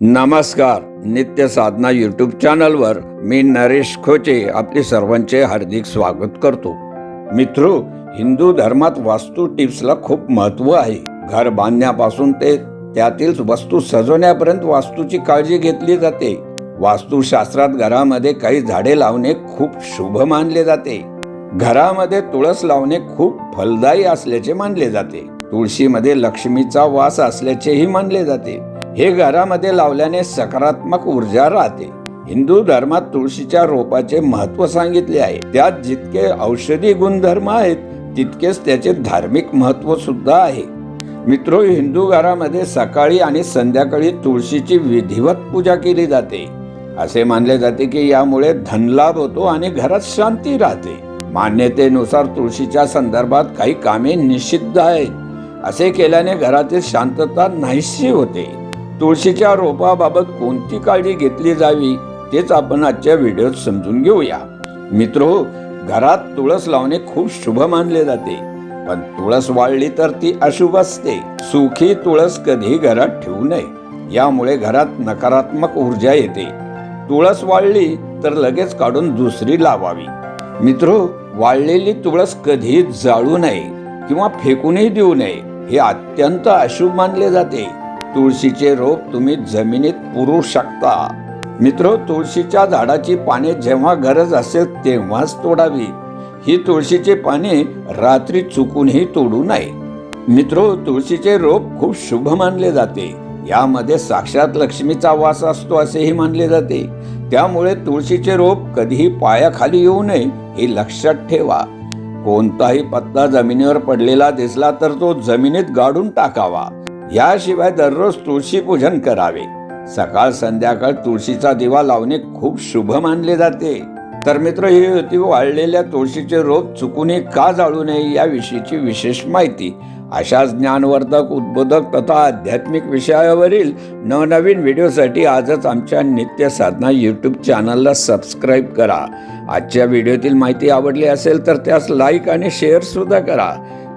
नमस्कार. नित्य साधना यूट्यूब चॅनलवर मी नरेश खोचे आपले सर्वांचे हार्दिक स्वागत करतो. मित्रो हिंदू धर्मात वास्तू टिप्सला खूप महत्त्व आहे. घर बांधण्यापासून ते त्यातील वस्तू सजवण्यापर्यंत वास्तूची काळजी घेतली जाते. वास्तुशास्त्रात घरामध्ये काही झाडे लावणे खूप शुभ मानले जाते. घरामध्ये तुळस लावणे खूप फलदायी असल्याचे मानले जाते. तुळशीमध्ये लक्ष्मीचा वास असल्याचेही मानले जाते. हे घरामध्ये लावल्याने सकारात्मक ऊर्जा राहते. हिंदू धर्मात तुळशीच्या रोपाचे महत्त्व सांगितले आहे. त्यात जितके औषधी गुणधर्म आहेत तितकेच त्याचे धार्मिक महत्त्व सुद्धा आहे. मित्रो हिंदू घरामध्ये सकाळी आणि संध्याकाळी तुळशीची विधिवत पूजा केली जाते. असे मानले जाते की यामुळे धनलाभ होतो आणि घरात शांती राहते. मान्यतेनुसार तुळशीच्या संदर्भात काही कामे निषिद्ध आहेत. असे केल्याने घरातील शांतता नाहीशी होते. तुळशीच्या रोपाबाबत कोणती काळजी घेतली जावी तेच आपण आजच्या व्हिडिओत समजून घेऊया. मित्र हो, घरात तुळस लावणे खूप शुभ मानले जाते पण तुळस वाळली तर ती अशुभ असते. सुखी तुळस कधी घरात ठेवू नये यामुळे घरात नकारात्मक ऊर्जा येते. तुळस वाळली तर लगेच काढून दुसरी लावावी. मित्रो हो, वाळलेली तुळस कधी जाळू नये किंवा फेकूनही देऊ नये हे अत्यंत अशुभ मानले जाते. तुळशीचे रोप तुम्ही जमिनीत पुरू शकता. मित्र तुळशीच्या झाडाची पाने जेव्हा गरज असेल तेव्हाच तोडावी. ही तुळशीची पाने रात्री चुकूनही तोडू नये. मित्र तुळशीचे रोप खूप शुभ मानले जाते. यामध्ये साक्षात लक्ष्मीचा वास असतो असेही मानले जाते. त्यामुळे तुळशीचे रोप कधीही पायाखाली येऊ नये हे लक्षात ठेवा. कोणताही पत्ता जमिनीवर पडलेला दिसला तर तो जमिनीत गाडून टाकावा. याशिवाय दररोज तुळशी पूजन करावे. सकाळ संध्याकाळ तुळशीचा दिवा लावणे खूप शुभ मानले जाते. तर मित्र ही होती वाळलेल्या तुळशीचे रोप चुकूनही का जाळू नये याविषयीची विशेष माहिती. अशाच ज्ञानवर्धक उद्बोधक तथा आध्यात्मिक विषयावरील नवनवीन व्हिडिओसाठी आजच आमच्या नित्य साधना यूट्यूब चॅनलला सबस्क्राईब करा. आजच्या व्हिडिओतील माहिती आवडली असेल तर त्यास लाईक आणि शेअर सुद्धा करा.